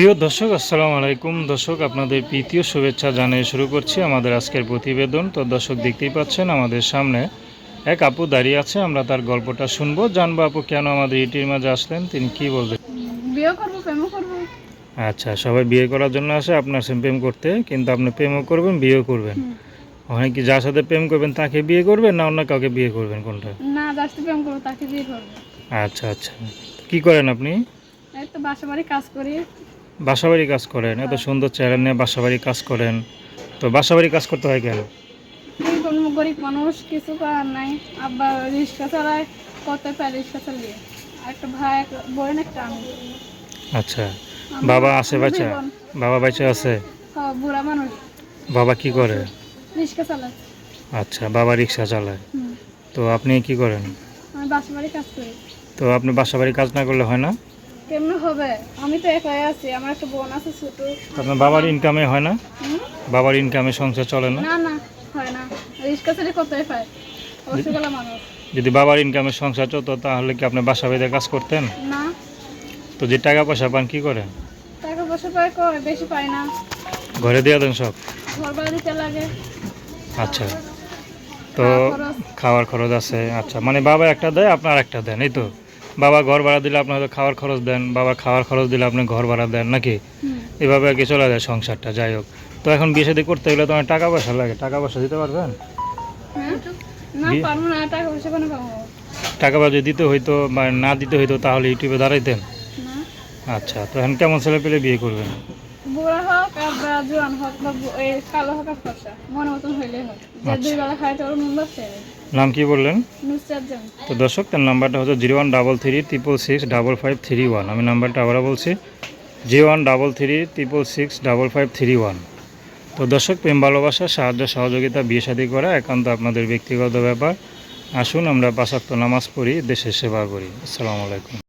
প্রিয় দর্শক আসসালামু আলাইকুম। দর্শক আপনাদের প্রীতীয় শুভেচ্ছা জানিয়ে শুরু করছি আমাদের আজকের প্রতিবেদন। তো দর্শক দেখতেই পাচ্ছেন আমাদের সামনে এক আপু দাঁড়িয়ে আছে আমরা তার গল্পটা শুনব। জানব আপু কেন আমাদের ইটির মাঝে আসলেন? তিনি কি বিয়ে করব করব। আচ্ছা সবাই বিয়ে করার জন্য আসে আপনার সাথে প্রেম করতে কিন্তু আপনি প্রেমও করবেন বিয়েও করবেন। ওখানে কি যার সাথে প্রেম করবেন তাকে বিয়ে করবেন না অন্য কাউকে বিয়ে করবেন কোনটা? না যার সাথে প্রেম করব তাকে বিয়ে করব। আচ্ছা আচ্ছা। কি করেন আপনি? এই তো বাসা বাড়ি কাজ করি। বাসাবাড়ি কাজ করেন এত সুন্দর চেহারা নিয়ে বাসাবাড়ি কাজ করেন তো বাসাবাড়ি কাজ করতে হয় কেন? গরিব মানুষ কিছু করার নাই। আব্বা রিক্সা চালায় কত পায় রিক্সা চালিয়ে? একটা ভাই বোন একটা আমি। আচ্ছা বাবা আছে বাচ্চা? বাবা বাচ্চা আছে? হ্যাঁ, বুড়া মানুষ। বাবা কি করে? রিক্সা চালায়। আচ্ছা বাবা রিক্সা চালায়। তো আপনি কি করেন? আমি বাসা বাড়ি কাজ করি। তো আপনি বাসাবাড়ি কাজ না করলে হয় না? কেমনে হবে? আমি তো একাই আছি আমার একটা বোন আছে ছোট। আপনার বাবার ইনকামে হয় না? বাবার ইনকামে সংসার চলে না? না না হয় না। চালিয়ে কতই পায়। অসুবিধা মানুষ যদি বাবার ইনকামে সংসার চলতো তাহলে কি আপনি বাসা বাড়িতে কাজ করতেন? না। তো যে টাকা পয়সা পান কি করেন টাকা পয়সা পায় কয় বেশি পায় না। ঘরে দিয়ে দেন সব? ঘর ভাড়া দিতে লাগে। আচ্ছা। তো। খাওয়ার খরচ আছে। আচ্ছা মানে বাবা একটা দেয় আপনার একটা দেন এই তো? বাবা ঘর ভাড়া দিলে আপনার হয়তো খাওয়ার খরচ দেন বাবা খাওয়ার খরচ দিলে আপনি ঘর ভাড়া দেন নাকি? এভাবে আর কি চলে যায় সংসারটা যাই হোক। তো এখন বিয়ে শাদী করতে গেলে তোমার টাকা পয়সা লাগে টাকা পয়সা দিতে পারবেন? হ্যাঁ? টাকা পয়সা দিতে হইতো বা না দিতে হইতো তাহলে ইউটিউবে দাঁড়াইতেন? আচ্ছা তো এখন কেমন ছেলে পেলে বিয়ে করবেন? বুড়া হোক আর বা জোয়ান হোক বা কালো হোক আর ফর্সা মনে মতন হইলে হোক। যে। দুই বেলা খাইতে ওর নুন বাচ্চা নাম কি বললেন? তো দর্শক তার নাম্বারটা হচ্ছে zero one double three triple six double five three one. আমি নাম্বারটা আবারও বলছি zero one double three triple six double five three one. তো দর্শক প্রেম ভালোবাসা সাহায্য সহযোগিতা বিয়ে শাদী করা একান্ত আপনাদের ব্যক্তিগত ব্যাপার। আসুন আমরা পাশাক্ত নামাজ পড়ি দেশের সেবা করি। আসসালামু আলাইকুম।